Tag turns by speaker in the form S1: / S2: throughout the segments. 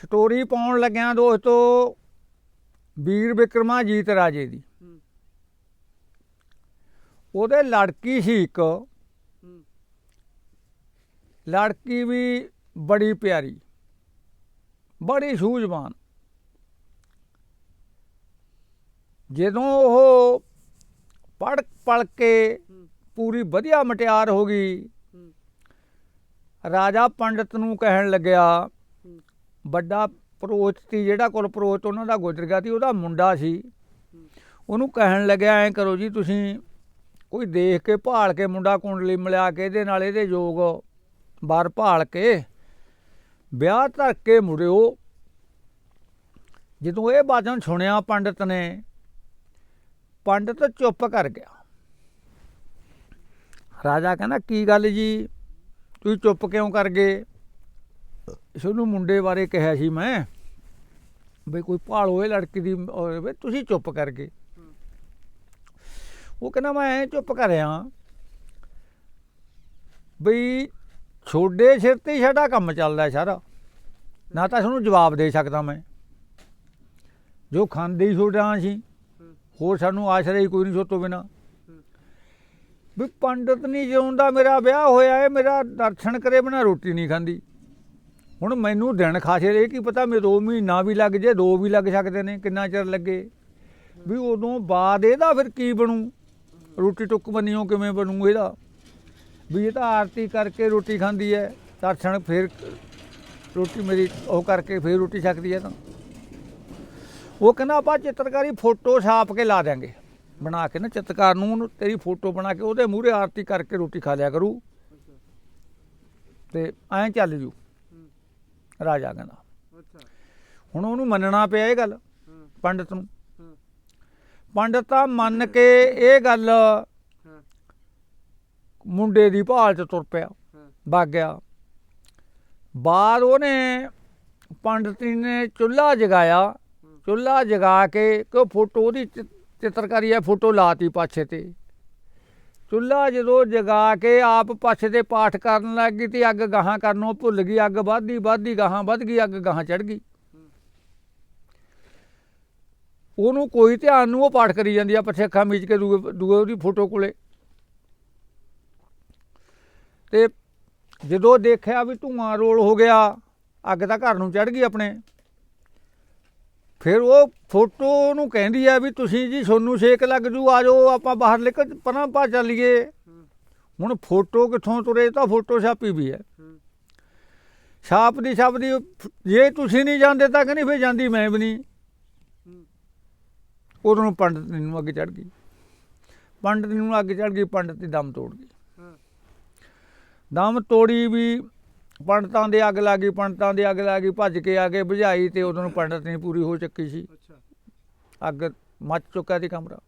S1: Story ਪਾਉਣ ਲੱਗਿਆ ਦੋਸਤੋ ਵੀਰ ਵਿਕਰਮਾਜੀਤ ਰਾਜੇ ਦੀ। ਉਹਦੇ ਲੜਕੀ ਸੀ ਇੱਕ। ਲੜਕੀ ਵੀ ਬੜੀ ਪਿਆਰੀ ਬੜੀ ਸੂਝਵਾਨ। ਜਦੋਂ ਉਹ ਪੜ ਪੜ ਕੇ ਪੂਰੀ ਵਧੀਆ ਮਟਿਆਰ ਹੋ ਗਈ ਰਾਜਾ ਪੰਡਤ ਨੂੰ ਕਹਿਣ ਲੱਗਿਆ ਵੱਡਾ ਪਰੋਚ ਸੀ, ਜਿਹੜਾ ਕੁਲ ਪਰੋਚ ਉਹਨਾਂ ਦਾ ਗੁਜ਼ਰ ਗਿਆ ਸੀ, ਉਹਦਾ ਮੁੰਡਾ ਸੀ। ਉਹਨੂੰ ਕਹਿਣ ਲੱਗਿਆ, ਐਂ ਕਰੋ ਜੀ, ਤੁਸੀਂ ਕੋਈ ਦੇਖ ਕੇ ਭਾਲ ਕੇ ਮੁੰਡਾ ਕੁੰਡਲੀ ਮਿਲਿਆ ਕੇ, ਇਹਦੇ ਨਾਲ ਇਹਦੇ ਯੋਗ ਬਾਰ ਭਾਲ ਕੇ ਵਿਆਹ ਧਰ ਕੇ ਮੁੜਿਓ। ਜਦੋਂ ਇਹ ਬਾਤਾਂ ਸੁਣਿਆ, ਪੰਡਤ ਨੇ, ਪੰਡਤ ਚੁੱਪ ਕਰ ਗਿਆ। ਰਾਜਾ ਕਹਿੰਦਾ, ਕੀ ਗੱਲ ਜੀ? ਤੁਸੀਂ ਚੁੱਪ ਕਿਉਂ ਕਰ ਗਏ? ਇਸਨੂੰ ਮੁੰਡੇ ਬਾਰੇ ਕਿਹਾ ਸੀ ਮੈਂ ਵੀ ਕੋਈ ਭਾਲੋ ਇਹ ਲੜਕੀ ਦੀ ਔਰ ਵੀ ਤੁਸੀਂ ਚੁੱਪ ਕਰਕੇ। ਉਹ ਕਹਿੰਦਾ ਮੈਂ ਐਂ ਚੁੱਪ ਕਰਿਆ ਬਈ ਛੋਡੇ ਸਿਰ ਤੇ ਹੀ ਸਾਡਾ ਕੰਮ ਚੱਲਦਾ ਸਾਰਾ। ਨਾ ਤਾਂ ਤੁਹਾਨੂੰ ਜਵਾਬ ਦੇ ਸਕਦਾ ਮੈਂ। ਜੋ ਖਾਂਦੇ ਹੀ ਛੋਡਾਂ ਸੀ, ਹੋਰ ਸਾਨੂੰ ਆਸ਼ਰਾ ਹੀ ਕੋਈ ਨਹੀਂ ਸੋਤੋਂ ਬਿਨਾ। ਵੀ ਪੰਡਤ ਨਹੀਂ ਜਿਉਂਦਾ, ਮੇਰਾ ਵਿਆਹ ਹੋਇਆ ਹੈ, ਮੇਰਾ ਦਰਸ਼ਨ ਕਰੇ ਬਿਨਾ ਰੋਟੀ ਨਹੀਂ ਖਾਂਦੀ। ਹੁਣ ਮੈਨੂੰ ਦਿਨ ਖਾਸੇ ਰਹੇ, ਕੀ ਪਤਾ ਮੇਰੇ ਦੋ ਮਹੀਨਾ ਵੀ ਲੱਗ ਜੇ, ਦੋ ਵੀ ਲੱਗ ਸਕਦੇ ਨੇ, ਕਿੰਨਾ ਚਿਰ ਲੱਗੇ? ਵੀ ਉਦੋਂ ਬਾਅਦ ਇਹਦਾ ਫਿਰ ਕੀ ਬਣੂ? ਰੋਟੀ ਟੁੱਕ ਬੰਨਿਓ ਕਿਵੇਂ ਬਣੂ ਇਹਦਾ? ਵੀ ਇਹ ਤਾਂ ਆਰਤੀ ਕਰਕੇ ਰੋਟੀ ਖਾਂਦੀ ਹੈ, ਦਰਸ਼ਨ ਫਿਰ ਰੋਟੀ ਮੇਰੀ ਉਹ ਕਰਕੇ ਫਿਰ ਰੋਟੀ ਛਕਦੀ ਹੈ ਤਾਂ। ਉਹ ਕਹਿੰਦਾ ਆਪਾਂ ਚਿੱਤਰਕਾਰੀ ਫੋਟੋ ਛਾਪ ਕੇ ਲਾ ਦਿਆਂਗੇ। ਬਣਾ ਕੇ ਨਾ ਚਿੱਤਰਕਾਰ ਨੂੰ ਤੇਰੀ ਫੋਟੋ ਬਣਾ ਕੇ ਉਹਦੇ ਮੂਹਰੇ ਆਰਤੀ ਕਰਕੇ ਰੋਟੀ ਖਾ ਲਿਆ ਕਰੂ।
S2: ਅੱਛਾ
S1: ਤੇ ਐਂ ਚੱਲ ਜੂ। ਰਾਜਾ ਕਹਿੰਦਾ।
S2: ਅੱਛਾ।
S1: ਹੁਣ ਉਹਨੂੰ ਮੰਨਣਾ ਪਿਆ ਇਹ ਗੱਲ ਪੰਡਤ ਨੂੰ। ਪੰਡਤ ਤਾਂ ਮੰਨ ਕੇ ਇਹ ਗੱਲ ਮੁੰਡੇ ਦੀ ਭਾਲ ਚ ਤੁਰ ਪਿਆ ਵਗ ਗਿਆ। ਬਾਅਦ ਉਹਨੇ ਪੰਡਤੀ ਨੇ ਚੁੱਲ੍ਹਾ ਜਗਾਇਆ। ਚੁੱਲ੍ਹਾ ਜਗਾ ਕੇ ਕਿ ਫੋਟੋ ਉਹਦੀ ਚਿੱਤਰਕਾਰੀ ਹੈ ਫੋਟੋ ਲਾਤੀ ਪਾਛੇ ਤੇ। ਚੁੱਲ੍ਹਾ ਜਦੋਂ ਜਗਾ ਕੇ ਆਪ ਪਾਛੇ ਦੇ ਪਾਠ ਕਰਨ ਲੱਗ ਗਈ ਤੇ ਅੱਗ ਗਾਹਾਂ ਕਰਨੋਂ ਭੁੱਲ ਗਈ, ਅੱਗ ਵੱਧਦੀ ਵੱਧਦੀ ਗਾਹਾਂ ਵੱਧ ਗਈ, ਅੱਗ ਗਾਹਾਂ ਚੜ ਗਈ। ਉਹਨੂੰ ਕੋਈ ਧਿਆਨ ਨੂੰ ਉਹ ਪਾਠ ਕਰੀ ਜਾਂਦੀ ਆ, ਪੱਛੇ ਅੱਖਾਂ ਮੀਚ ਕੇ ਦੂਏ ਦੂਏ ਉਹਦੀ ਫੋਟੋ ਕੋਲੇ। ਤੇ ਜਦੋਂ ਦੇਖਿਆ ਵੀ ਧੂਆਂ ਰੋਲ ਹੋ ਗਿਆ, ਅੱਗ ਤਾਂ ਘਰ ਨੂੰ ਚੜ ਗਈ ਆਪਣੇ। ਫਿਰ ਉਹ ਫੋਟੋ ਨੂੰ ਕਹਿੰਦੀ ਆ ਵੀ ਤੁਸੀਂ ਜੀ ਸੋਨੂੰ ਛੇਕ ਲੱਗ ਜੂ ਆ ਜਾਓ ਆਪਾਂ ਬਾਹਰ ਨਿਕਲ ਪਰਾਂ ਪਾ ਚੱਲੀਏ। ਹੁਣ ਫੋਟੋ ਕਿੱਥੋਂ ਤੁਰੇ ਤਾਂ ਫੋਟੋ ਛਾਪੀ ਵੀ ਹੈ। ਛਾਪ ਦੀ ਛਾਪ ਦੀ ਜੇ ਤੁਸੀਂ ਨਹੀਂ ਜਾਂਦੇ ਤਾਂ ਕਹਿੰਦੀ ਫਿਰ ਜਾਂਦੀ ਮੈਂ ਵੀ ਨਹੀਂ। ਉਦੋਂ ਨੂੰ ਪੰਡਤ ਨੂੰ ਅੱਗ ਚੜ ਗਈ। ਪੰਡਤ ਨੂੰ ਅੱਗ ਚੜ ਗਈ ਪੰਡਤ ਦੀ ਦਮ ਤੋੜ ਗਈ। ਦਮ ਤੋੜੀ ਵੀ ਪੰਡਤਾਂ ਦੇ ਅੱਗ ਲੱਗੀ ਪੰਡਤਾਂ ਦੇ ਅੱਗ ਲੱਗੀ ਭੱਜ ਕੇ ਆ ਕੇ ਬੁਝਾਈ ਤੇ ਉਦੋਂ ਨੂੰ ਪੰਡਤ ਨਹੀਂ ਪੂਰੀ ਹੋ ਚੱਕੀ ਸੀ। ਅੱਗ ਮੱਚ ਚੁੱਕਾ ਸੀ ਕਮਰਾ।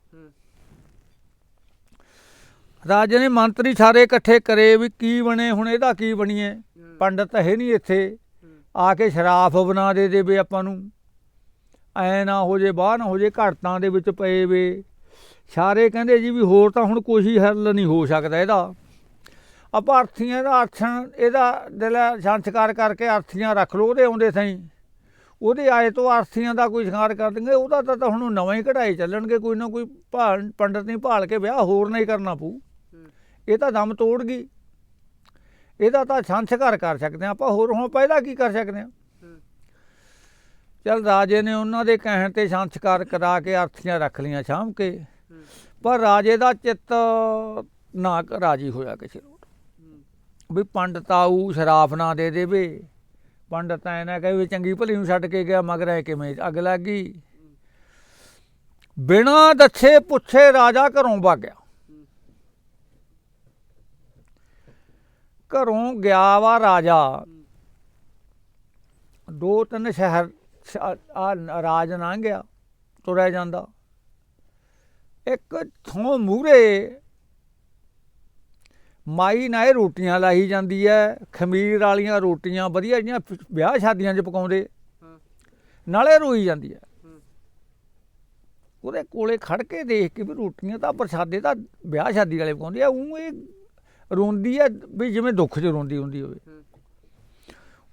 S1: ਰਾਜੇ ਨੇ ਮੰਤਰੀ ਸਾਰੇ ਇਕੱਠੇ ਕਰੇ ਵੀ ਕੀ ਬਣੇ ਹੁਣ ਇਹਦਾ ਕੀ ਬਣੀਏ? ਪੰਡਤ ਹੈ ਨਹੀਂ ਇੱਥੇ। ਆ ਕੇ ਸ਼ਰਾਫ ਬਣਾ ਦੇ ਦੇਵੇ ਆਪਾਂ ਨੂੰ। ਐ ਨਾ ਹੋ ਜੇ ਬਾਹਰ ਨਾ ਹੋ ਜੇ ਘੜਤਾਂ ਦੇ ਵਿੱਚ ਪਏ ਵੇ। ਸਾਰੇ ਕਹਿੰਦੇ ਜੀ ਵੀ ਹੋਰ ਤਾਂ ਹੁਣ ਕੋਈ ਹੱਲ ਨਹੀਂ ਹੋ ਸਕਦਾ ਇਹਦਾ। ਆਪਾਂ ਅਰਥੀਆਂ ਦਾ ਅਰਥਣ ਇਹਦਾ ਦਿਲ ਸੰਸਕਾਰ ਕਰਕੇ ਅਰਥੀਆਂ ਰੱਖ ਲਓ ਉਹਦੇ ਆਉਂਦੇ ਸਹੀਂ। ਉਹਦੇ ਆਏ ਤੋਂ ਅਰਥੀਆਂ ਦਾ ਕੋਈ ਸ਼ਿੰਗਾਰ ਕਰ ਦਿੰਗੇ ਉਹਦਾ ਤਾਂ ਤਾਂ ਹੁਣ ਨਵਾਂ ਹੀ ਕਢਾਈ ਚੱਲਣਗੇ ਕੋਈ ਨਾ ਕੋਈ ਭਾਲ ਪੰਡਤ ਨਹੀਂ ਭਾਲ ਕੇ ਵਿਆਹ ਹੋਰ ਨਹੀਂ ਕਰਨਾ ਪਊ। ਇਹ ਤਾਂ ਦਮ ਤੋੜ ਗਈ। ਇਹਦਾ ਤਾਂ ਸੰਸਕਾਰ ਕਰ ਸਕਦੇ ਹਾਂ ਆਪਾਂ ਹੋਰ ਹੁਣ ਪਹਿਲਾਂ ਕੀ ਕਰ ਸਕਦੇ ਹਾਂ
S2: ਹਾਂ,
S1: ਚਲ ਰਾਜੇ ਨੇ ਉਹਨਾਂ ਦੇ ਕਹਿਣ ਤੇ ਸੰਸਕਾਰ ਕਰਾ ਕੇ ਅਰਥੀਆਂ ਰੱਖ ਲੀਆਂ ਸ਼ਾਮ ਕੇ ਪਰ ਰਾਜੇ ਦਾ ਚਿੱਤ ਨਾ ਰਾਜੀ ਹੋਇਆ ਕਿਸੇ ਨੂੰ। ਵੀ ਪੰਡਤ ਆਊ, ਸ਼ਰਾਫ ਨਾ ਦੇ ਦੇਵੇ। ਪੰਡਤ ਐ ਨਾ ਕਹੇ ਵੀ ਚੰਗੀ ਭਲੀ ਨੂੰ ਛੱਡ ਕੇ ਗਿਆ, ਮਗਰ ਐ ਕਿਵੇਂ ਅੱਗ ਲੱਗ ਗਈ? ਬਿਨਾਂ ਦੱਸੇ ਪੁੱਛੇ ਰਾਜਾ ਘਰੋਂ ਵਗ ਗਿਆ। ਘਰੋਂ ਗਿਆ ਵਾ ਰਾਜਾ। ਦੋ ਤਿੰਨ ਸ਼ਹਿਰ ਆ ਰਾਜ ਨਾ ਗਿਆ, ਤੁਰਿਆ ਜਾਂਦਾ। ਇੱਕ ਥੋਂ ਮੂਰੇ ਮਾਈ ਨਾਲ ਇਹ ਰੋਟੀਆਂ ਲਾਈ ਜਾਂਦੀ ਐ ਖਮੀਰ ਵਾਲੀਆਂ ਰੋਟੀਆਂ ਵਧੀਆ ਜਿਹੀਆਂ ਪ- ਵਿਆਹ ਸ਼ਾਦੀਆਂ 'ਚ ਪਕਾਉਂਦੇ। ਨਾਲੇ ਰੋਈ ਜਾਂਦੀ ਐ। ਉਹਦੇ ਕੋਲੇ ਖੜ ਕੇ ਦੇਖ ਕੇ ਵੀ ਰੋਟੀਆਂ ਤਾਂ ਪ੍ਰਸ਼ਾਦੇ ਤਾਂ ਵਿਆਹ ਸ਼ਾਦੀ ਵਾਲੇ ਪਕਾਉਂਦੇ ਆ ਉਹ ਇਹ ਰੋਂਦੀ ਐ ਵੀ ਜਿਵੇਂ ਦੁੱਖ 'ਚ ਰੋਂਦੀ ਹੁੰਦੀ ਹੋਵੇ।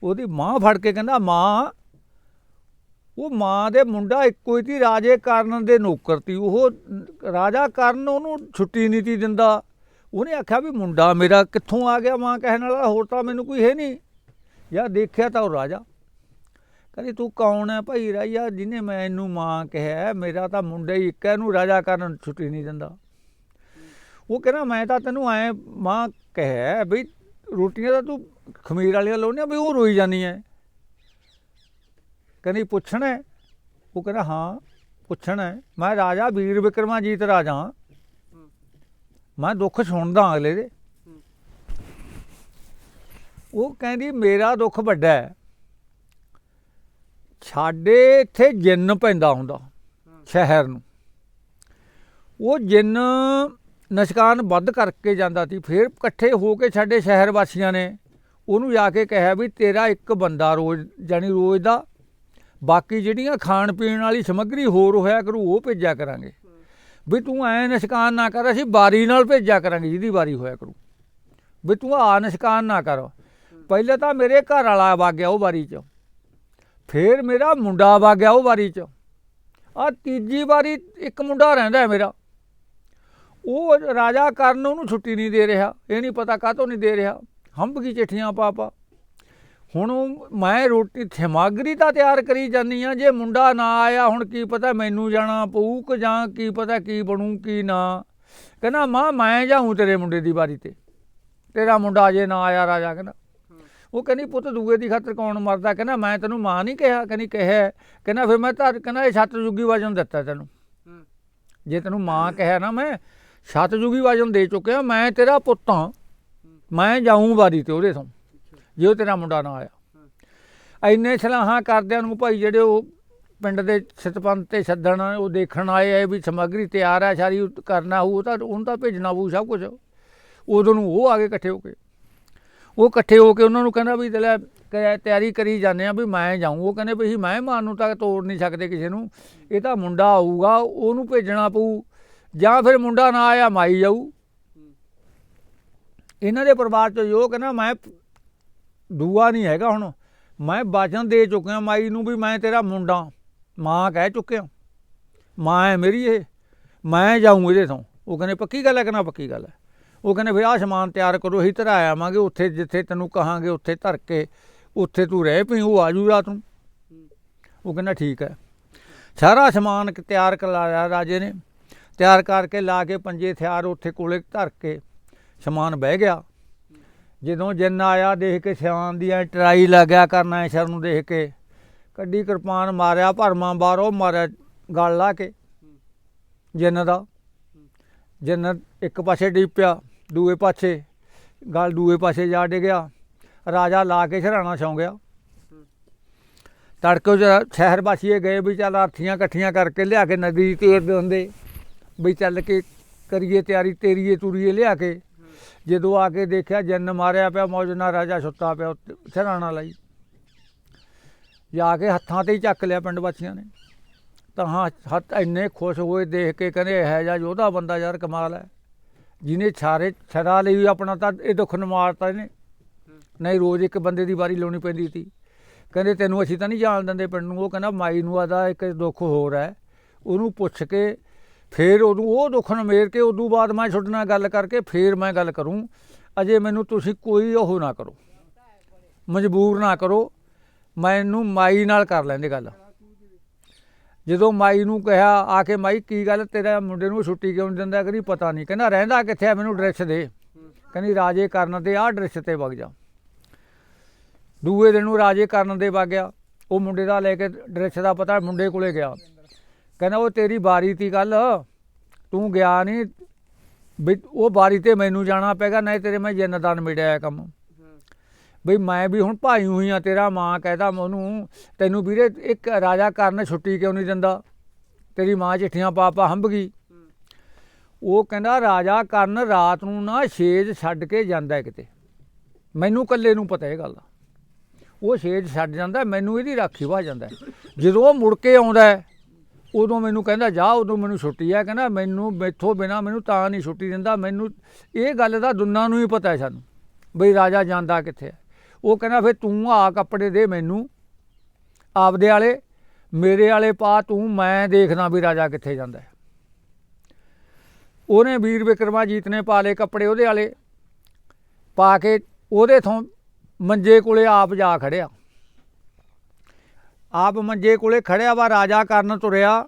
S1: ਉਹਦੀ ਮਾਂ ਫੜ ਕੇ ਕਹਿੰਦਾ ਮਾਂ ਉਹ ਮਾਂ ਦੇ ਮੁੰਡਾ ਇੱਕੋ ਹੀ ਤੀ ਰਾਜੇ ਕਰਨ ਦੇ ਨੌਕਰ ਤੀ ਉਹ ਰਾਜਾ ਕਰਨ ਉਹਨੂੰ ਛੁੱਟੀ ਨਹੀਂ ਤੀ ਦਿੰਦਾ। ਉਹਨੇ ਆਖਿਆ ਵੀ ਮੁੰਡਾ ਮੇਰਾ ਕਿੱਥੋਂ ਆ ਗਿਆ ਮਾਂ ਕਹਿਣ ਵਾਲਾ, ਹੋਰ ਤਾਂ ਮੈਨੂੰ ਕੋਈ ਹੈ ਨਹੀਂ। ਯਾਰ ਦੇਖਿਆ ਤਾਂ ਉਹ ਰਾਜਾ। ਕਹਿੰਦੀ, ਤੂੰ ਕੌਣ ਹੈ ਭਾਈ ਰਾਜਾ? ਜਿਹਨੇ ਮੈਨੂੰ ਮਾਂ ਕਿਹਾ ਮੇਰਾ ਤਾਂ ਮੁੰਡਾ ਹੀ ਇੱਕ ਹੈ, ਇਹਨੂੰ ਰਾਜਾ ਕਰਨ ਛੁੱਟੀ ਨਹੀਂ ਦਿੰਦਾ। ਉਹ ਕਹਿੰਦਾ, ਮੈਂ ਤਾਂ ਤੈਨੂੰ ਐ ਮਾਂ ਕਹਿਆ ਵੀ ਰੋਟੀਆਂ ਤਾਂ ਤੂੰ ਖਮੀਰ ਵਾਲੀਆਂ ਲਾਉਣੀਆਂ ਵੀ ਉਹ ਰੋਈ ਜਾਂਦੀ ਐ। ਕਹਿੰਦੀ, ਪੁੱਛਣਾ ਉਹ ਕਹਿੰਦਾ, ਹਾਂ, ਪੁੱਛਣਾ ਮੈਂ ਰਾਜਾ, ਵੀਰ ਵਿਕਰਮਾਜੀਤ ਰਾਜਾ ਹਾਂ। ਮੈਂ ਦੁੱਖ ਸੁਣਦਾ ਅਗਲੇ ਦੇ। ਉਹ ਕਹਿੰਦੀ, ਮੇਰਾ ਦੁੱਖ ਵੱਡਾ ਹੈ। ਸਾਡੇ ਇੱਥੇ ਜਿੰਨ ਪੈਂਦਾ ਹੁੰਦਾ, ਸ਼ਹਿਰ ਨੂੰ। ਉਹ ਜਿੰਨ ਨਸ਼ਕਾਨ ਵੱਧ ਕਰਕੇ ਜਾਂਦਾ ਸੀ, ਫਿਰ ਇਕੱਠੇ ਹੋ ਕੇ ਸਾਡੇ ਸ਼ਹਿਰ ਵਾਸੀਆਂ ਨੇ ਉਹਨੂੰ ਜਾ ਕੇ ਕਿਹਾ ਵੀ ਤੇਰਾ ਇੱਕ ਬੰਦਾ ਰੋਜ਼ ਜਾਨੀ ਰੋਜ਼ ਦਾ, ਬਾਕੀ ਜਿਹੜੀਆਂ ਖਾਣ ਪੀਣ ਵਾਲੀ ਸਮੱਗਰੀ ਹੋਰ ਹੋਇਆ ਕਰੂ, ਉਹ ਭੇਜਿਆ ਕਰਾਂਗੇ। ਵੀ ਤੂੰ ਐ ਨਿਸ਼ਕਾਨ ਨਾ ਕਰ, ਅਸੀਂ ਬਾਰੀ ਨਾਲ ਭੇਜਿਆ ਕਰਾਂਗੇ, ਜਿਹਦੀ ਵਾਰੀ ਹੋਇਆ ਕਰੂ। ਵੀ ਤੂੰ ਆ ਨਿਸ਼ਕਾਨ ਨਾ ਕਰ। ਪਹਿਲੇ ਤਾਂ ਮੇਰੇ ਘਰ ਵਾਲਾ ਵਗ ਗਿਆ ਉਹ ਵਾਰੀ 'ਚ। ਫਿਰ ਮੇਰਾ ਮੁੰਡਾ ਵਗ ਗਿਆ ਉਹ ਵਾਰੀ 'ਚ। ਆ ਤੀਜੀ ਵਾਰੀ ਇੱਕ ਮੁੰਡਾ ਰਹਿੰਦਾ ਮੇਰਾ। ਉਹ ਰਾਜਾ ਕਰਨ ਉਹਨੂੰ ਛੁੱਟੀ ਨਹੀਂ ਦੇ ਰਿਹਾ। ਇਹ ਨਹੀਂ ਪਤਾ ਕਾਹਤੋਂ ਨਹੀਂ ਦੇ ਰਿਹਾ। ਹੰਬ ਕੀ ਚਿੱਠੀਆਂ ਪਾ ਪਾ ਹੁਣ ਮੈਂ ਰੋਟੀ ਸਮੱਗਰੀ ਤਾਂ ਤਿਆਰ ਕਰੀ ਜਾਂਦੀ ਆ ਜੇ ਮੁੰਡਾ ਨਾ ਆਇਆ ਹੁਣ ਕੀ ਪਤਾ ਮੈਨੂੰ ਜਾਣਾ ਪਊ ਕਿ ਜਾਂ ਕੀ ਪਤਾ ਕੀ ਬਣੂ ਕੀ ਨਾ। ਕਹਿੰਦਾ ਮਾਂ ਮੈਂ ਜਾਊਂ ਤੇਰੇ ਮੁੰਡੇ ਦੀ ਵਾਰੀ ਤੇ। ਤੇਰਾ ਮੁੰਡਾ ਅਜੇ ਨਾ ਆਇਆ ਰਾਜਾ ਕਹਿੰਦਾ। ਉਹ ਕਹਿੰਦੀ ਪੁੱਤ ਦੂਏ ਦੀ ਖਾਤਰ ਕੌਣ ਮਰਦਾ? ਕਹਿੰਦਾ ਮੈਂ ਤੈਨੂੰ ਮਾਂ ਨਹੀਂ ਕਿਹਾ। ਕਹਿੰਦੀ ਕਿਹਾ ਕਹਿੰਦਾ ਫਿਰ ਮੈਂ ਤਾਂ ਕਹਿੰਦਾ ਇਹ ਛੱਤ ਜੁਗੀ ਵਜਨ ਦਿੱਤਾ ਤੈਨੂੰ। ਜੇ ਤੈਨੂੰ ਮਾਂ ਕਹਿਆ ਨਾ ਮੈਂ ਸਤਜੁਗੀ ਵਜਨ ਦੇ ਚੁੱਕਿਆ ਮੈਂ ਤੇਰਾ ਪੁੱਤ ਹਾਂ। ਮੈਂ ਜਾਊਂ ਵਾਰੀ ਤੇ ਉਹਦੇ ਤੋਂ। ਜੇ ਉਹ ਤੇਰਾ ਮੁੰਡਾ ਨਾ ਆਇਆ। ਐਨੇ ਸਲਾਹਾਂ ਕਰਦਿਆਂ ਨੂੰ ਭਾਈ ਜਿਹੜੇ ਉਹ ਪਿੰਡ ਦੇ ਸਤਪੰਤ ਤੇ ਸੱਦਣ ਉਹ ਦੇਖਣ ਆਏ ਆ ਵੀ ਸਮੱਗਰੀ ਤਿਆਰ ਆ ਸਾਰੀ ਕਰਨਾ ਹੋਊ ਤਾਂ ਉਹਨੂੰ ਤਾਂ ਭੇਜਣਾ ਹੋਊ ਸਭ ਕੁਝ ਉਦੋਂ ਨੂੰ ਉਹ ਆ ਗਏ ਇਕੱਠੇ ਹੋ ਕੇ। ਉਹ ਇਕੱਠੇ ਹੋ ਕੇ ਉਹਨਾਂ ਨੂੰ ਕਹਿੰਦਾ ਵੀ ਤੇਲਾ ਤਿਆਰੀ ਕਰੀ ਜਾਂਦੇ ਆ ਵੀ ਮੈਂ ਜਾਊਂ। ਉਹ ਕਹਿੰਦੇ ਵੀ ਮੈਂ ਮਾਂ ਨੂੰ ਤਾਂ ਤੋੜ ਨਹੀਂ ਸਕਦੇ ਕਿਸੇ ਨੂੰ। ਇਹ ਤਾਂ ਮੁੰਡਾ ਆਊਗਾ ਉਹਨੂੰ ਭੇਜਣਾ ਪਊ। ਜਾਂ ਫਿਰ ਮੁੰਡਾ ਨਾ ਆਇਆ ਮਾਈ ਜਾਊ। ਇਹਨਾਂ ਦੇ ਪਰਿਵਾਰ ਚ ਜੋ ਕਹਿੰਦਾ ਮੈਂ ਦੂਆ ਨਹੀਂ ਹੈਗਾ ਹੁਣ। ਮੈਂ ਬਾਚਨ ਦੇ ਚੁੱਕਿਆ, ਮਾਈ ਨੂੰ ਵੀ ਮੈਂ ਤੇਰਾ ਮੁੰਡਾ, ਮਾਂ ਕਹਿ ਚੁੱਕਿਆ। ਮਾਂ ਹੈ ਮੇਰੀ ਇਹ, ਮੈਂ ਜਾਊਂ ਇਹਦੇ ਤੋਂ ਉਹ ਕਹਿੰਦੇ, ਪੱਕੀ ਗੱਲ ਹੈ ਕਿ ਨਾ ਪੱਕੀ ਗੱਲ ਹੈ? ਉਹ ਕਹਿੰਦੇ, ਫਿਰ ਆਹ ਸਮਾਨ ਤਿਆਰ ਕਰੋ, ਅਸੀਂ ਧਰਾ ਆਵਾਂਗੇ ਉੱਥੇ ਜਿੱਥੇ ਤੈਨੂੰ ਕਹਾਂਗੇ, ਉੱਥੇ ਧਰ ਕੇ, ਉੱਥੇ ਤੂੰ ਰਹਿ ਪਈ, ਉਹ ਆਜੂ ਰਾਤ ਨੂੰ। ਉਹ ਕਹਿੰਦਾ, ਠੀਕ ਹੈ। ਸਾਰਾ ਸਮਾਨ ਤਿਆਰ ਕਰਾਇਆ ਰਾਜੇ ਨੇ। ਤਿਆਰ ਕਰਕੇ ਲਾ ਕੇ ਪੰਜੇ ਹਥਿਆਰ ਉੱਥੇ ਕੋਲੇ ਧਰ ਕੇ ਸਮਾਨ ਬਹਿ ਗਿਆ। ਜਦੋਂ ਜਿੰਨ ਆਇਆ, ਦੇਖ ਕੇ ਸਿਆਣ ਦੀ ਐ ਟਰਾਈ ਲੱਗਿਆ ਕਰਨਾ ਸ਼ਰ ਨੂੰ ਦੇਖ ਕੇ। ਕੱਢੀ ਕਿਰਪਾਨ ਮਾਰਿਆ, ਭਰਮਾਂ ਬਾਹਰੋਂ ਮਾਰਿਆ, ਗਲ ਲਾ ਕੇ। ਜਿੰਨ ਦਾ। ਜਿੰਨ ਇੱਕ ਪਾਸੇ ਡਿੱਪਿਆ ਦੂਏ ਪਾਸੇ। ਗਲ ਦੂਏ ਪਾਸੇ ਜਾ ਡਿੱਗਿਆ। ਰਾਜਾ ਲਾ ਕੇ ਸਰਾਣਾ ਸੌਂ ਗਿਆ। ਤੜਕੇ ਸ਼ਹਿਰ ਵਾਸੀਏ ਗਏ ਵੀ ਚੱਲ ਅਰਥੀਆਂ ਇਕੱਠੀਆਂ ਕਰਕੇ ਲਿਆ ਕੇ ਨਦੀ ਤੇਰ ਦੇ ਹੁੰਦੇ। ਵੀ ਚੱਲ ਕੇ ਕਰੀਏ ਤਿਆਰੀ, ਤੇਰੀਏ ਤੁਰੀਏ ਲਿਆ ਕੇ। ਜਦੋਂ ਆ ਕੇ ਦੇਖਿਆ ਜੰਨ ਮਾਰਿਆ ਪਿਆ ਮੌਜਨਾ ਰਾਜਾ ਸੁੱਤਾ ਪਿਆ ਉੱਤੇ ਸਰਾਣਾ ਲਈ। ਜਾ ਕੇ ਹੱਥਾਂ ਤੇ ਹੀ ਚੱਕ ਲਿਆ ਪਿੰਡ ਵਾਸੀਆਂ ਨੇ। ਤਾਂ ਹਾਂ, ਹੱਥ ਇੰਨੇ ਖੁਸ਼ ਹੋਏ ਦੇਖ ਕੇ ਕਹਿੰਦੇ, ਇਹ ਜਾ ਯੋਧਾ ਬੰਦਾ ਯਾਰ, ਕਮਾਲ ਹੈ। ਜਿਹਨੇ ਛਾਰੇ ਛੜਾ ਲਈ, ਆਪਣਾ ਤਾਂ ਇਹ ਦੁੱਖ ਨੂੰ ਮਾਰਤਾ ਇਹਨੇ। ਨਹੀਂ, ਰੋਜ਼ ਇੱਕ ਬੰਦੇ ਦੀ ਵਾਰੀ ਲਾਉਣੀ ਪੈਂਦੀ ਸੀ। ਕਹਿੰਦੇ, ਤੈਨੂੰ ਅਸੀਂ ਤਾਂ ਨਹੀਂ ਜਾਣ ਦਿੰਦੇ ਪਿੰਡ ਨੂੰ। ਉਹ ਕਹਿੰਦਾ, ਮਾਈ ਨੂੰ ਆਦਾ ਇੱਕ ਦੁੱਖ ਹੋਰ ਹੈ। ਉਹਨੂੰ ਪੁੱਛ ਕੇ ਫੇਰ ਉਦੋਂ ਉਹ ਦੁੱਖ ਨੂੰ ਮੇਰ ਕੇ ਉਦੋਂ ਬਾਅਦ ਮੈਂ ਤੁਹਾਡੇ ਨਾਲ ਗੱਲ ਕਰਕੇ ਫੇਰ ਮੈਂ ਗੱਲ ਕਰੂੰ। ਅਜੇ ਮੈਨੂੰ ਤੁਸੀਂ ਕੋਈ ਉਹ ਨਾ ਕਰੋ। ਮਜਬੂਰ ਨਾ ਕਰੋ। ਮੈਨੂੰ ਮਾਈ ਨਾਲ ਕਰ ਲੈਂਦੇ ਗੱਲ। ਜਦੋਂ ਮਾਈ ਨੂੰ ਕਿਹਾ, ਆ ਕੇ ਮਾਈ, ਕੀ ਗੱਲ ਤੇਰਾ ਮੁੰਡੇ ਨੂੰ ਛੁੱਟੀ ਕਿਉਂ ਨਹੀਂ ਦਿੰਦਾ? ਕਹਿੰਦੀ, ਪਤਾ ਨਹੀਂ ਕਹਿੰਦਾ, ਰਹਿੰਦਾ ਕਿੱਥੇ ਆ? ਮੈਨੂੰ ਐਡਰੈਸ ਦੇ। ਕਹਿੰਦੀ, ਰਾਜੇ ਕਰਨ ਤੇ ਆਹ ਐਡਰੈਸ ਤੇ ਵਗ ਜਾ। ਦੂਏ ਦਿਨ ਨੂੰ ਰਾਜੇ ਕਰਨ ਦੇ ਵਗ ਗਿਆ। ਉਹ ਮੁੰਡੇ ਦਾ ਲੈ ਕੇ ਐਡਰੈਸ ਦਾ ਪਤਾ ਮੁੰਡੇ ਕੋਲੇ ਗਿਆ। ਕਹਿੰਦਾ ਉਹ ਤੇਰੀ ਵਾਰੀ ਤੀ ਕੱਲ ਤੂੰ ਗਿਆ ਨਹੀਂ। ਵੀ ਉਹ ਵਾਰੀ ਤੇ ਮੈਨੂੰ ਜਾਣਾ ਪੈਗਾ, ਨਹੀਂ ਤੇਰੇ ਮੈਂ ਜਨਦਾਨ ਮਿਲਿਆ ਕੰਮ। ਬਈ ਮੈਂ ਵੀ ਹੁਣ ਭਾਈ ਹੋਈ ਆ, ਤੇਰਾ ਮਾਂ ਕਹਿਦਾ ਉਹਨੂੰ, ਤੈਨੂੰ ਵੀਰੇ ਇੱਕ ਰਾਜਾ ਕਰਨ ਛੁੱਟੀ ਕਿਉਂ ਨਹੀਂ ਦਿੰਦਾ? ਤੇਰੀ ਮਾਂ ਚਿੱਠੀਆਂ ਪਾ ਪਾ ਹੰਭ ਗਈ। ਉਹ ਕਹਿੰਦਾ ਰਾਜਾ ਕਰਨ ਰਾਤ ਨੂੰ ਨਾ ਛੇਜ ਛੱਡ ਕੇ ਜਾਂਦਾ ਕਿਤੇ ਮੈਨੂੰ ਇਕੱਲੇ ਨੂੰ ਪਤਾ ਇਹ ਗੱਲ ਦਾ। ਉਹ ਛੇਜ ਛੱਡ ਜਾਂਦਾ, ਮੈਨੂੰ ਇਹਦੀ ਰਾਖੀ ਵਾ ਜਾਂਦਾ। ਜਦੋਂ ਉਹ ਮੁੜ ਕੇ ਆਉਂਦਾ ਉਦੋਂ ਮੈਨੂੰ ਕਹਿੰਦਾ, ਜਾ, ਉਦੋਂ ਮੈਨੂੰ ਛੁੱਟੀ ਆ। ਕਹਿੰਦਾ, ਮੈਨੂੰ, ਮੈਥੋਂ ਬਿਨਾ ਮੈਨੂੰ ਤਾਂ ਨਹੀਂ ਛੁੱਟੀ ਦਿੰਦਾ। ਮੈਨੂੰ, ਇਹ ਗੱਲ ਦਾ ਦੁੰਨਾਂ ਨੂੰ ਹੀ ਪਤਾ ਹੈ ਸਾਨੂੰ, ਬਈ ਰਾਜਾ ਜਾਂਦਾ ਕਿੱਥੇ ਹੈ? ਉਹ ਕਹਿੰਦਾ, ਫਿਰ ਤੂੰ ਆ ਕੱਪੜੇ ਦੇ ਮੈਨੂੰ, ਆਪਦੇ ਵਾਲੇ, ਮੇਰੇ ਵਾਲੇ ਪਾ, ਤੂੰ, ਮੈਂ ਦੇਖਦਾ ਵੀ ਰਾਜਾ ਕਿੱਥੇ ਜਾਂਦਾ ਹੈ। ਉਹਨੇ ਵੀਰ ਵਿਕਰਮਾਜੀਤ ਨੇ ਪਾ ਲਏ ਕੱਪੜੇ ਉਹਦੇ ਵਾਲੇ, ਪਾ ਕੇ ਉਹਦੇ ਥੋਂ ਮੰਜੇ ਕੋਲੇ ਆਪ ਜਾ ਖੜਿਆ। ਆਪ ਮੰਜੇ ਕੋਲੇ ਖੜਿਆ ਵਾ, ਰਾਜਾ ਕਰਨ ਤੁਰਿਆ।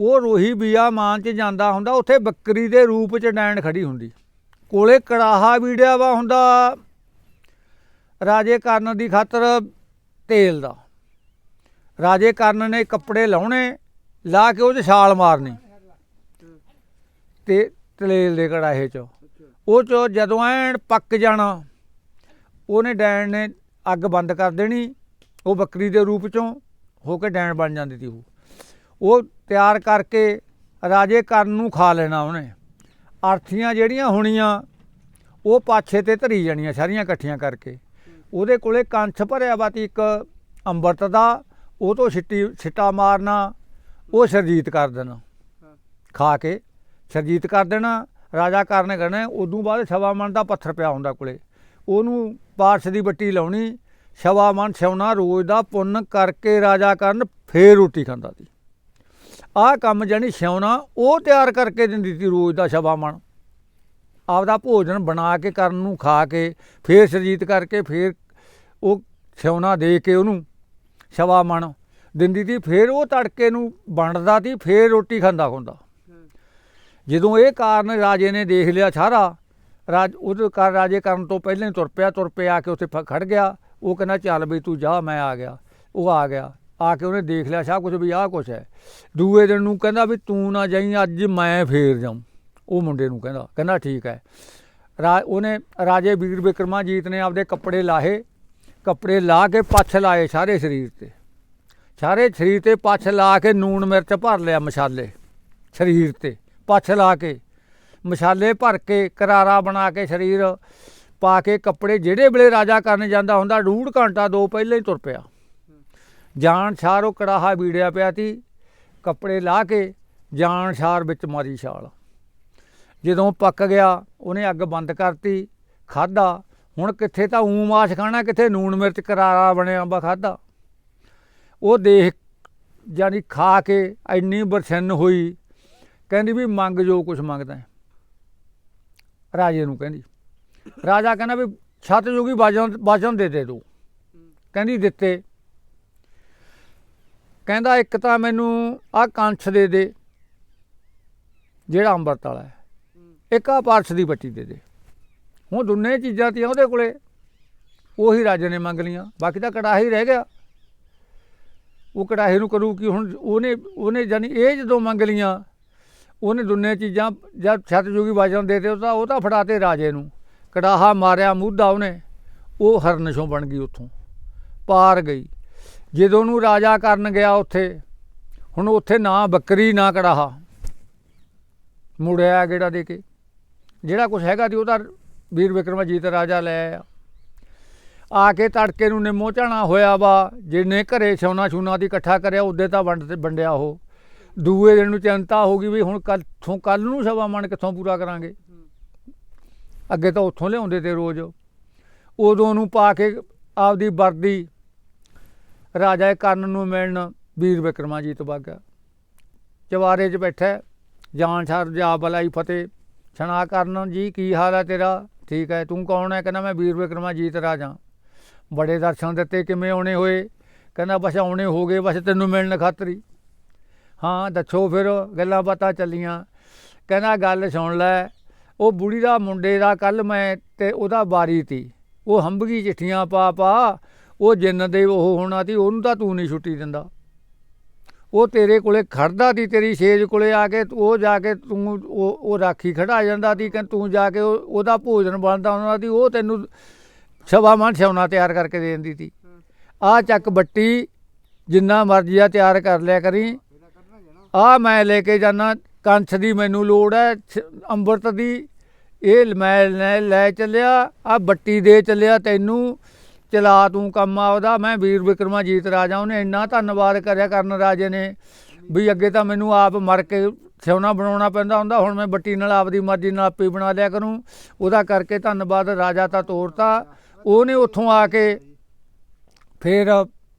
S1: ਉਹ ਰੋਹੀ ਬੀਆ ਮਾਨ ਚ ਜਾਂਦਾ ਹੁੰਦਾ, ਉੱਥੇ ਬੱਕਰੀ ਦੇ ਰੂਪ ਚ ਡੈਣ ਖੜੀ ਹੁੰਦੀ। ਕੋਲੇ ਕੜਾਹਾ ਵੀੜਿਆ ਵਾ ਹੁੰਦਾ, ਰਾਜੇ ਕਰਨ ਦੀ ਖਾਤਰ ਤੇਲ ਦਾ। ਰਾਜੇ ਕਰਨ ਨੇ ਕੱਪੜੇ ਲਾਉਣੇ, ਲਾ ਕੇ ਉਹ 'ਚ ਛਾਲ ਮਾਰਨੀ। ਤੇ ਤੇਲ ਦੇ ਕੜਾਹੇ 'ਚ। ਉਹ 'ਚ ਜਦੋਂ ਐਨ ਪੱਕ ਜਾਣਾ, ਉਹਨੇ ਡੈਣ ਨੇ ਅੱਗ ਬੰਦ ਕਰ ਦੇਣੀ। ਉਹ ਬੱਕਰੀ ਦੇ ਰੂਪ 'ਚੋਂ ਹੋ ਕੇ ਡੈਣ ਬਣ ਜਾਂਦੀ ਸੀ ਉਹ। ਉਹ ਤਿਆਰ ਕਰਕੇ ਰਾਜੇ ਕਰਨ ਨੂੰ ਖਾ ਲੈਣਾ ਉਹਨੇ। ਅਰਥੀਆਂ ਜਿਹੜੀਆਂ ਹੋਣੀਆਂ, ਉਹ ਪਾਛੇ ਤੇ ਧਰੀ ਜਾਣੀਆਂ ਸਾਰੀਆਂ ਇਕੱਠੀਆਂ ਕਰਕੇ। ਉਹਦੇ ਕੋਲੇ ਕੰਛ ਭਰਿਆ ਵਾ ਤੀ ਇੱਕ ਅੰਮ੍ਰਿਤ ਦਾ, ਉਹ ਤੋਂ ਛਿੱਟੀ, ਛਿੱਟਾ ਮਾਰਨਾ, ਉਹ ਸਰਜੀਤ ਕਰ ਦੇਣਾ। ਖਾ ਕੇ ਸਰਜੀਤ ਕਰ ਦੇਣਾ, ਰਾਜਾ ਕਰਨ ਕਰਨਾ, ਉਦੋਂ ਬਾਅਦ ਸਵਾ ਮਣ ਦਾ ਪੱਥਰ ਪਿਆ ਹੁੰਦਾ ਕੋਲੇ। ਉਹਨੂੰ ਪਾਰਸ ਦੀ ਬੱਟੀ ਲਾਉਣੀ ਸਵਾ ਮਣ ਸਿਉਣਾ, ਰੋਜ਼ ਦਾ ਪੁੰਨ ਕਰਕੇ ਰਾਜਾ ਕਰਨ, ਫੇਰ ਰੋਟੀ ਖਾਂਦਾ ਸੀ। ਆਹ ਕੰਮ ਜਾਨੀ ਸਿਉਣਾ, ਉਹ ਤਿਆਰ ਕਰਕੇ ਦਿੰਦੀ ਸੀ ਰੋਜ਼ ਦਾ ਸਵਾ ਮਨ। ਆਪਦਾ ਭੋਜਨ ਬਣਾ ਕੇ, ਕਰਨ ਨੂੰ ਖਾ ਕੇ, ਫੇਰ ਸਰਜੀਤ ਕਰਕੇ, ਫੇਰ ਉਹ ਸਿਉਣਾ ਦੇ ਕੇ ਉਹਨੂੰ ਸਵਾ ਮਨ ਦਿੰਦੀ ਸੀ, ਫੇਰ ਉਹ ਤੜਕੇ ਨੂੰ ਵੰਡਦਾ ਸੀ, ਫੇਰ ਰੋਟੀ ਖਾਂਦਾ ਹੁੰਦਾ। ਜਦੋਂ ਇਹ ਕਾਰਨ ਰਾਜੇ ਨੇ ਦੇਖ ਲਿਆ ਸਾਰਾ, ਰਾਜ ਉਹਦੇ ਕਰ ਰਾਜੇ ਕਰਨ ਤੋਂ ਪਹਿਲਾਂ ਹੀ ਤੁਰ ਪਿਆ ਤੁਰ ਪਿਆ ਕੇ ਉੱਥੇ ਫ- ਖੜ ਗਿਆ। ਉਹ ਕਹਿੰਦਾ, ਚੱਲ ਬਈ ਤੂੰ ਜਾ, ਮੈਂ ਆ ਗਿਆ। ਉਹ ਆ ਗਿਆ। ਆ ਕੇ ਉਹਨੇ ਦੇਖ ਲਿਆ, ਸਭ ਕੁਝ ਵੀ ਆਹ ਕੁਝ ਹੈ। ਦੂਏ ਦਿਨ ਨੂੰ ਕਹਿੰਦਾ ਵੀ ਤੂੰ ਨਾ ਜਾਈ, ਅੱਜ ਮੈਂ ਫੇਰ ਜਾਉਂ ਉਹ ਮੁੰਡੇ ਨੂੰ ਕਹਿੰਦਾ ਕਹਿੰਦਾ ਠੀਕ ਹੈ। ਰਾ, ਉਹਨੇ ਰਾਜੇ ਵੀਰ ਬਿਕਰਮਾਜੀਤ ਨੇ ਆਪਦੇ ਕੱਪੜੇ ਲਾਹੇ, ਕੱਪੜੇ ਲਾ ਕੇ ਪੱਛ ਲਾਏ ਸਾਰੇ ਸਰੀਰ ਤੇ। ਸਾਰੇ ਸਰੀਰ ਤੇ ਪੱਛ ਲਾ ਕੇ ਨੂਣ ਮਿਰਚ ਭਰ ਲਿਆ ਮਸਾਲੇ, ਸਰੀਰ ਤੇ। ਪੱਛ ਲਾ ਕੇ ਮਸਾਲੇ ਭਰ ਕੇ, ਕਰਾਰਾ ਬਣਾ ਕੇ ਸਰੀਰ ਪਾ ਕੇ ਕੱਪੜੇ ਜਿਹੜੇ ਵੇਲੇ ਰਾਜਾ ਕਰਨ ਜਾਂਦਾ ਹੁੰਦਾ, ਡੂਢ ਘੰਟਾ ਦੋ ਪਹਿਲਾਂ ਹੀ ਤੁਰ ਪਿਆ। ਜਾਣ ਛਾਰ ਉਹ ਕੜਾਹਾ ਵੀੜਿਆ ਪਿਆ ਸੀ, ਕੱਪੜੇ ਲਾ ਕੇ ਜਾਨ ਛਾਰ ਵਿੱਚ ਮਾਰੀ ਛਾਲ। ਜਦੋਂ ਪੱਕ ਗਿਆ, ਉਹਨੇ ਅੱਗ ਬੰਦ ਕਰਤੀ ਖਾਦਾ ਹੁਣ ਕਿੱਥੇ ਤਾਂ ਊ ਮਾਸ ਖਾਣਾ, ਕਿੱਥੇ ਨੂਣ ਮਿਰਚ, ਕਰਾਰਾ ਬਣਿਆ ਬਾ ਖਾਦਾ ਉਹ ਦੇਖ ਜਾਨੀ ਖਾ ਕੇ ਇੰਨੀ ਬਰਸਨ ਹੋਈ, ਕਹਿੰਦੀ ਵੀ ਮੰਗ ਜੋ ਕੁਛ ਮੰਗਦਾ ਰਾਜੇ ਨੂੰ ਕਹਿੰਦੀ ਰਾਜਾ ਕਹਿੰਦਾ ਵੀ ਛੱਤ ਜੋਗੀ ਬਾਜਨ ਬਾਜਨ ਦੇ ਦੇ ਤੂੰ। ਕਹਿੰਦੀ ਦਿੱਤੇ। ਕਹਿੰਦਾ ਇੱਕ ਤਾਂ ਮੈਨੂੰ ਆਹ ਕੰਛ ਦੇ ਦੇ, ਜਿਹੜਾ ਅੰਮ੍ਰਿਤ ਵਾਲਾ ਹੈ। ਇੱਕ ਆ ਪਾਰਸ ਦੀ ਬੱਟੀ ਦੇ ਦੇ। ਹੁਣ ਦੋਨੇ ਚੀਜ਼ਾਂ ਤੀਆਂ ਉਹਦੇ ਕੋਲੇ। ਉਹੀ ਰਾਜੇ ਨੇ ਮੰਗ ਲੀਆਂ ਬਾਕੀ ਤਾਂ ਕੜਾਹੀ ਰਹਿ ਗਿਆ। ਉਹ ਕੜਾਹੇ ਨੂੰ ਕਰੂ ਕਿ ਹੁਣ ਉਹਨੇ ਉਹਨੇ ਜਾਨੀ ਇਹ ਜਦੋਂ ਮੰਗ ਲੀਆਂ ਉਹਨੇ ਦੋਨੇ ਚੀਜ਼ਾਂ ਜਦ ਛੱਤ ਜੋਗੀ ਬਾਜਨ ਦੇ ਤੇ ਉਹ ਤਾਂ ਉਹ ਤਾਂ ਫੜਾਤੇ ਰਾਜੇ ਨੂੰ। ਕੜਾਹਾ ਮਾਰਿਆ ਮੂਧਾ ਉਹਨੇ, ਉਹ ਹਰਨਸ਼ੋਂ ਬਣ ਗਈ ਉੱਥੋਂ, ਪਾਰ ਗਈ। ਜਦੋਂ ਨੂੰ ਰਾਜਾ ਕਰਨ ਗਿਆ ਉੱਥੇ, ਹੁਣ ਉੱਥੇ ਨਾ ਬੱਕਰੀ, ਨਾ ਕੜਾਹਾ। ਮੁੜਿਆ ਗੇੜਾ ਦੇ ਕੇ। ਜਿਹੜਾ ਕੁਝ ਹੈਗਾ ਸੀ ਉਹਦਾ ਵੀਰ ਵਿਕਰਮਜੀਤ ਰਾਜਾ ਲੈ ਆਇਆ। ਆ ਕੇ ਤੜਕੇ ਨੂੰ ਨਿੰਮੋ ਝਾਣਾ ਹੋਇਆ ਵਾ, ਜਿਹਨੇ ਘਰੇ ਸੋਨਾ ਛੂਨਾ ਦੀ ਇਕੱਠਾ ਕਰਿਆ, ਉਹਦੇ ਤਾਂ ਵੰਡ ਤੇ ਵੰਡਿਆ ਉਹ। ਦੂਏ ਦਿਨ ਨੂੰ ਚਿੰਤਾ ਹੋ ਗਈ ਵੀ ਹੁਣ ਕੱਲ ਤੋਂ ਕੱਲ ਨੂੰ ਸਵਾ ਮਣ ਕਿੱਥੋਂ ਪੂਰਾ ਕਰਾਂਗੇ। ਅੱਗੇ ਤਾਂ ਉੱਥੋਂ ਲਿਆਉਂਦੇ ਤੇ ਰੋਜ਼। ਉਦੋਂ ਨੂੰ ਪਾ ਕੇ ਆਪਦੀ ਵਰਦੀ ਰਾਜਾ ਕਰਨ ਨੂੰ ਮਿਲਣ ਵੀਰ ਵਿਕਰਮਾਜੀਤ ਬਾਗਾ ਚਵਾਰੇ 'ਚ ਬੈਠਾ ਜਾਨ ਛਰ ਜਾ ਬਲਾਈ ਫਤਿਹ, ਛਣਾ ਕਰਨ, ਜੀ ਕੀ ਹਾਲ ਹੈ ਤੇਰਾ? ਠੀਕ ਹੈ, ਤੂੰ ਕੌਣ ਹੈ? ਕਹਿੰਦਾ, ਮੈਂ ਵੀਰ ਵਿਕਰਮਾਜੀਤ ਰਾਜਾ। ਬੜੇ ਦਰਸ਼ਨ ਦਿੱਤੇ, ਕਿਵੇਂ ਆਉਣੇ ਹੋਏ? ਕਹਿੰਦਾ, ਬਸ ਆਉਣੇ ਹੋ ਗਏ, ਬਸ ਤੈਨੂੰ ਮਿਲਣ ਖਾਤਰੀ ਹਾਂ, ਦੱਸੋ ਫਿਰ, ਗੱਲਾਂ ਬਾਤਾਂ ਚੱਲੀਆਂ। ਕਹਿੰਦਾ, ਗੱਲ ਸੁਣ ਲੈ ਉਹ ਬੁੜੀ ਦਾ ਮੁੰਡੇ ਦਾ ਕੱਲ ਮੈਂ ਤੇ ਉਹਦਾ ਬਾਰੀ ਤੀ। ਉਹ ਹੰਬਗੀ ਚਿੱਠੀਆਂ ਪਾ ਪਾ, ਉਹ ਜਿੰਨ ਦੇ ਉਹ ਹੋਣਾ ਤੀ, ਉਹਨੂੰ ਤਾਂ ਤੂੰ ਨਹੀਂ ਛੁੱਟੀ ਦਿੰਦਾ। ਉਹ ਤੇਰੇ ਕੋਲੇ ਖੜਦਾ ਤੀ, ਤੇਰੀ ਛੇਜ ਕੋਲੇ ਆ ਕੇ, ਉਹ ਜਾ ਕੇ ਤੂੰ ਉਹ ਉਹ ਰਾਖੀ ਖੜਾ ਜਾਂਦਾ ਤੀ, ਕਿ ਤੂੰ ਜਾ ਕੇ ਉਹ- ਉਹਦਾ ਭੋਜਨ ਬਣਦਾ ਉਹਨਾਂ ਦੀ ਉਹ ਤੈਨੂੰ ਸਵਾ ਮਨ ਸਿਉਣਾ ਤਿਆਰ ਕਰਕੇ ਦੇ ਦਿੰਦੀ ਤੀ। ਆ ਚੱਕ ਬੱਟੀ, ਜਿੰਨਾ ਮਰਜ਼ੀ ਆ ਤਿਆਰ ਕਰ ਲਿਆ ਕਰੀ। ਆ ਮੈਂ ਲੈ ਕੇ ਜਾਣਾ ਕੰਛ ਦੀ ਮੈਨੂੰ ਲੋੜ ਹੈ ਛ- ਅੰਮ੍ਰਿਤ ਦੀ ਇਹ ਮੈਂ ਲੈ ਲੈ ਚੱਲਿਆ ਆ ਬੱਟੀ ਦੇ ਚੱਲਿਆ ਤੈਨੂੰ, ਚਲਾ ਤੂੰ ਕੰਮ ਆਉਦਾ ਮੈਂ ਵੀਰ ਵਿਕਰਮਾਜੀਤ ਰਾਜਾ, ਉਹਨੇ ਇੰਨਾ ਧੰਨਵਾਦ ਕਰਿਆ ਕਰਨ ਰਾਜੇ ਨੇ, ਵੀ ਅੱਗੇ ਤਾਂ ਮੈਨੂੰ ਆਪ ਮਰ ਕੇ ਸਿਉਣਾ ਬਣਾਉਣਾ ਪੈਂਦਾ ਹੁੰਦਾ, ਹੁਣ ਮੈਂ ਬੱਟੀ ਨਾਲ ਆਪਦੀ ਮਰਜ਼ੀ ਨਾਲ ਆਪੇ ਬਣਾ ਲਿਆ ਕਰੂੰ, ਉਹਦਾ ਕਰਕੇ ਧੰਨਵਾਦ ਰਾਜਾ ਤਾਂ ਤੋਰਤਾ, ਉਹਨੇ ਉੱਥੋਂ ਆ ਕੇ ਫਿਰ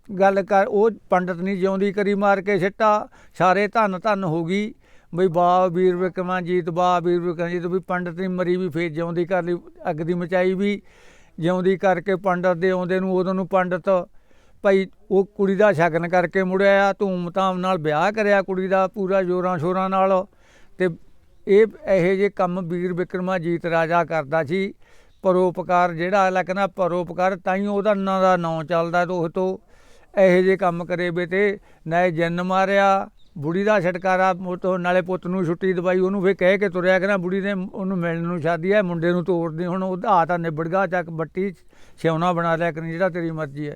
S1: ਗੱਲ ਕਰ, ਉਹ ਪੰਡਤ ਨਹੀਂ ਜਿਉਂਦੀ ਕਰੀ ਮਾਰ ਕੇ ਸਿੱਟਾ, ਸਾਰੇ ਧੰਨ ਧੰਨ ਹੋ ਗਈ ਬਈ ਬਾ ਵੀਰ ਵਿਕਰਮਾਜੀਤ ਬਾ ਵੀਰ ਵਿਕਰਮਾਜੀਤ ਵੀ ਪੰਡਤ ਨਹੀਂ ਮਰੀ ਵੀ ਫੇਰ ਜਿਉਂਦੀ ਕਰ ਲਈ ਅੱਗ ਦੀ ਮਚਾਈ ਵੀ ਜਿਉਂਦੀ ਕਰਕੇ ਪੰਡਤ ਦੇ ਆਉਂਦੇ ਨੂੰ ਉਦੋਂ ਨੂੰ ਪੰਡਤ ਭਾਈ ਉਹ ਕੁੜੀ ਦਾ ਸ਼ਗਨ ਕਰਕੇ ਮੁੜਿਆ ਧੂਮ-ਧਾਮ ਨਾਲ ਵਿਆਹ ਕਰਿਆ ਕੁੜੀ ਦਾ ਪੂਰਾ ਜੋਰਾਂ ਸ਼ੋਰਾਂ ਨਾਲ ਤੇ ਇਹ ਇਹੋ ਜਿਹੇ ਕੰਮ ਵੀਰ ਵਿਕਰਮਾਜੀਤ ਰਾਜਾ ਕਰਦਾ ਸੀ। ਪਰੋਪਕਾਰ ਜਿਹੜਾ ਅਗਲਾ ਕਹਿੰਦਾ ਪਰੋਪਕਾਰ ਤਾਂ ਹੀ ਉਹਦਾ ਨਾਂ ਦਾ ਨਾਂ ਚੱਲਦਾ ਤੇ ਉਹ ਤੋਂ ਇਹੋ ਜਿਹੇ ਕੰਮ ਕਰੇ ਵੇ ਤੇ ਨਾ ਇਹ ਜਨ ਮਾਰਿਆ ਬੁੜੀ ਦਾ ਛਟਕਾਰਾ ਮੋਤੋਂ ਨਾਲੇ ਪੁੱਤ ਨੂੰ ਛੁੱਟੀ ਦਵਾਈ, ਉਹਨੂੰ ਫੇ ਕਹਿ ਕੇ ਤੁਰਿਆ ਕਹਿੰਦਾ, ਬੁੜੀ ਨੇ ਉਹਨੂੰ ਮਿਲਣ ਨੂੰ ਸ਼ਾਦੀ ਹੈ ਮੁੰਡੇ ਨੂੰ ਤੋੜਦੀ, ਹੁਣ ਉਹਦਾ ਆ ਤਾਂ ਨਿਬੜ ਗਿਆ, ਚੱਕ ਬੱਟੀ ਸਿਉਣਾ ਬਣਾ ਲਿਆ ਕਰੀ ਜਿਹੜਾ ਤੇਰੀ ਮਰਜ਼ੀ ਹੈ।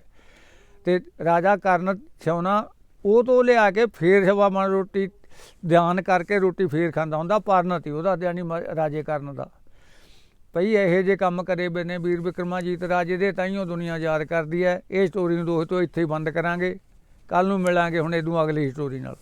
S1: ਤੇ ਰਾਜਾ ਕਰਨ ਸਿਉਣਾ, ਉਹ ਤੋਂ ਲਿਆ ਕੇ ਫੇਰ ਸਵਾ ਮਨ ਰੋਟੀ, ਧਿਆਨ ਕਰਕੇ ਰੋਟੀ ਫੇਰ ਖਾਂਦਾ ਹੁੰਦਾ, ਪਰਨ ਤੀ ਉਹਦਾ ਯਾਨੀ ਮ- ਰਾਜੇ ਕਰਨ ਦਾ। ਭਈ ਇਹੋ ਜੇ ਕੰਮ ਕਰੇ ਵੇ ਨੇ, ਵੀਰ ਵਿਕਰਮਾਜੀਤ ਰਾਜੇ ਦੇ ਤਾਈਓ ਦੁਨੀਆ ਯਾਦ ਕਰਦੀ ਹੈ, ਇਹ ਸਟੋਰੀ ਨੂੰ ਦੋਸਤੋ ਇੱਥੇ ਹੀ ਬੰਦ ਕਰਾਂਗੇ ਕੱਲ ਨੂੰ ਮਿਲਾਂਗੇ ਹੁਣ ਇਦੋਂ ਅਗਲੀ ਸਟੋਰੀ ਨਾਲ।